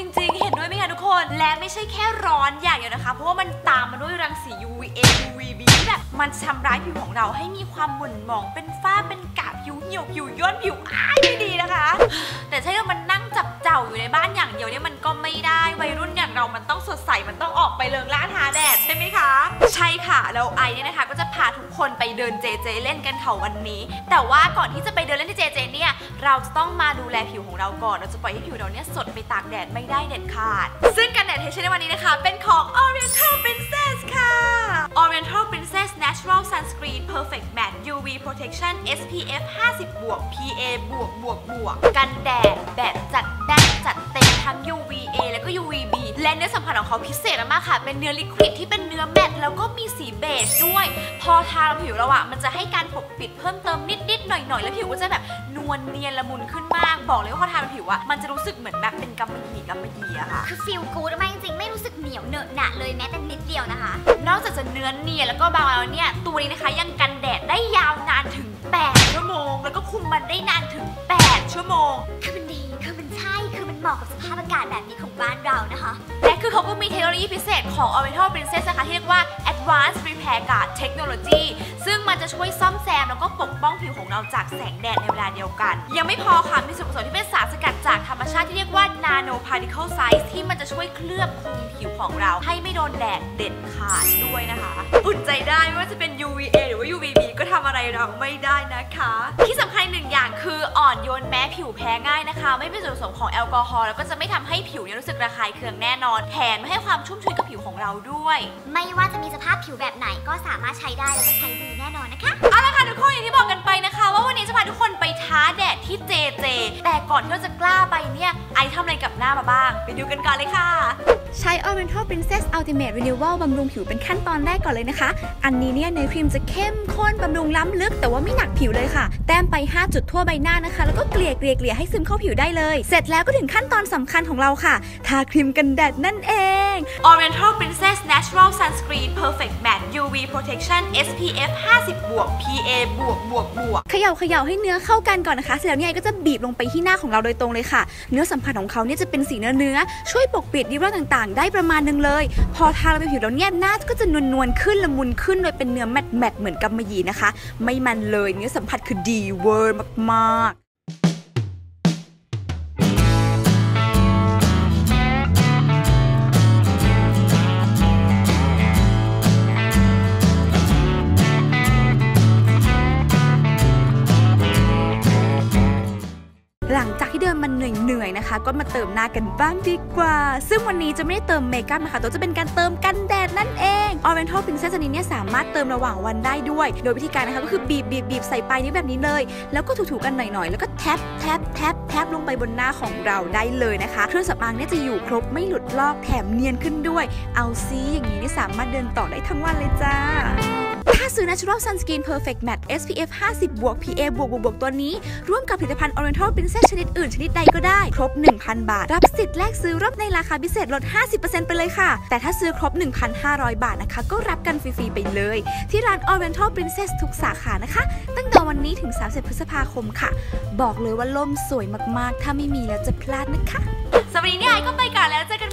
จริง ๆ เห็นด้วยไหมคะทุกคน และไม่ใช่แค่ร้อนอย่างเดียวนะคะ เพราะว่ามันตามมาด้วยรังสี UVA UVB ที่แบบมันทำร้ายผิวของเราให้มีความหม่นหมองเป็นฝ้าเป็นกระผิวเหี่ยวผิวย่นผิวอ้ายไม่ดีนะคะ แต่ใช่ว่ามันนั่ง จับเจ้าอยู่ในบ้านอย่างเดียวเนี่ยมันก็ไม่ได้วัยรุ่นอย่างเรามันต้องสดใสมันต้องออกไปเริงล่าทาแดดใช่ไหมคะ ใช่ค่ะแล้วไอเนี่ยนะคะ ก็จะพาทุกคนไปเดินเจเจเล่นกันค่ะวันนี้ แต่ว่าก่อนที่จะไปเดินเล่นที่เจเจเนี่ยเราจะต้องมาดูแลผิวของเราก่อนเราจะปล่อยให้ผิวเราเนี่ยสดไปตากแดดไม่ได้เด็ดขาด ซึ่งกันแดดที่ใช้ในวันนี้นะคะ เป็นของ Oriental Princess Natural Sunscreen Perfect Matte UV Protection SPF 50บวก PA บวกบวกบวกกันแดดแบบจัดแน่นจัดเต็มทั้ง UVA แล้วก็ UVB และเนื้อสัมผัสของเขาพิเศษมากๆค่ะ เป็นเนื้อลิควิดที่เป็นเนื้อแมตต์แล้วก็มีสีเบจด้วย พอทาบนผิวเราอะมันจะให้การปกปิดเพิ่มเติมนิดๆหน่อยๆ แล้วผิวก็จะแบบนวลเนียนละมุนขึ้นมาก บอกเลยว่าพอทาบนผิวอะมันจะรู้สึกเหมือนแบบเป็นกำมะหยี่กำมะหยี่อะค่ะ คือฟีลกู๊ดมากจริงๆไม่รู้สึกเหนียวเหนอะหนะเลยแม้แต่นิดเดียวนะคะ นอกจากจะเนื้อเนียนแล้วก็เบาแล้วเนี่ยตัวนี้นะคะยังกันแดดได้ยาวนานถึง 8 ชั่วโมง แล้วก็คุมมันได้นานถึง 8 ชั่วโมงคือมันดีคือมันใช่คือ มาะกับสภาพอากาศแบบนี้ของบ้านเรานะคะ และคือเขาก็มีเทคโนโลยีพิเศษของ Oriental Princess นะคะที่เรียกว่า Advanced Repair Guard Technology ซึ่งมันจะช่วยซ่อมแซมแล้วก็ปกป้องผิวของเราจากแสงแดดในเวลาเดียวกัน ยังไม่พอค่ะ มีส่วนผสมที่เป็นสารสกัดจากธรรมชาติที่เรียกว่า Nano Particle Size ที่มันจะช่วยเคลือบคลุมผิวของเราให้ไม่โดนแดดเด็ดขาดด้วยนะคะอุ่นใจได้ไม่ว่าจะเป็น UVA หรือว่า UVB ก็ทำอะไรเราไม่ได้นะคะ ที่สำคัญหนึ่งอย่างคืออ่อนโยนแม้ผิวแพ้ง่ายนะคะ ไม่เป็นส่วนผสมของแอลกอฮอล์แล้วก็จะไม่ทำให้ผิวเนี่ยรู้สึกระคายเคืองแน่นอน แถมให้ความชุ่มชื้นกับผิวของเราด้วย ไม่ว่าจะมีสภาพผิวแบบไหนก็สามารถใช้ได้แล้วก็ใช้ดีแน่นอนนะคะ เอาละค่ะทุกคนอย่างที่บอกกันไปนะคะ ว่าวันนี้จะพาทุกคนไปท้าแดดที่เจเจ แต่ก่อนที่เราจะกล้าไปเนี่ยไอทำอะไรกับหน้ามาบ้าง ไปดูกันก่อนเลยค่ะ ใช้ Oriental Princess Ultimate Renewal บำรุงผิวเป็นขั้นตอนแรกก่อนเลยนะคะ อันนี้เนี่ยเนื้อครีมจะเข้มข้นบำรุงล้ำลึกแต่ว่าไม่หนักผิวเลยค่ะ แต้มไป 5 จุดทั่วใบหน้านะคะ แล้วก็เกลี่ยเกลี่ยเกลี่ยให้ซึมเข้าผิวได้เลย เสร็จแล้วก็ถึงขั้นตอนสำคัญของเราค่ะ ทาครีมกันแดดนั่นเอง Oriental Princess Natural Sunscreen Perfect Matte UV Protection SPF 50บวก PA บวกบวกบวกเขย่าเขย่าให้เนื้อเข้ากันก่อนนะคะ เสร็จแล้วเนี่ยก็จะบีบลงไปที่หน้าของเราโดยตรงเลยค่ะ เนื้อสัมผัสของเขาเนี่ยจะเป็นสีเนื้อเนื้อ ช่วยปกปิดริ้วรอยต่างๆ ได้ประมาณนึงเลย พอทาลงไปผิวแล้วเนี่ยหน้าก็จะนวลนวลๆขึ้นละมุนขึ้นโดยเป็นเนื้อแมตต์แมตต์เหมือนกำมะหยี่นะคะ ไม่มันเลยเนื้อสัมผัสคือดีเวอร์มากๆ ลังจากที่เดินมันเหนื่อยๆนะคะ ก็มาเติมหน้ากันบ้างดีกว่า ซึ่งวันนี้จะไม่ได้เติมเมคอัพนะคะแต่จะเป็นการเติมกันแดดนั่นเอง Oriental Princess นนี้เนี่ยสามารถเติมระหว่างวันได้ด้วย โดยวิธีการนะคะก็คือบีบบีบบีบใส่ปลายนิ้วแบบนี้เลย แล้วก็ถูๆกันหน่อยๆ แล้วก็แท็บแท็บแท็บแท็บลงไปบนหน้าของเราได้เลยนะคะ เครื่องสำอางเนี่ยจะอยู่ครบไม่หลุดลอกแถมเนียนขึ้นด้วย เอาซีอย่างนี้นี่สามารถเดินต่อได้ทั้งวันเลยจ้า ถ้าซื้อ Natural Sunscreen Perfect Matte SPF 50บวก PA บวกบวกบวกตัวนี้ ร่วมกับผลิตภัณฑ์ Oriental Princess ชนิดอื่นชนิดใดก็ได้ ครบ 1,000 บาท รับสิทธิ์แลกซื้อรอบในราคาพิเศษลด 50%ไปเลยค่ะ แต่ถ้าซื้อครบ 1,500 บาทนะคะ ก็รับกันฟรีๆไปเลย ที่ร้าน Oriental Princess ทุกสาขานะคะ ตั้งแต่วันนี้ถึง 30 พฤษภาคมค่ะ บอกเลยว่าล่มสวยมากๆ ถ้าไม่มีแล้วจะพลาดนะคะสำหรับวันนี้เนี่ยไอก็ไปก่อนแล้วเจอกัน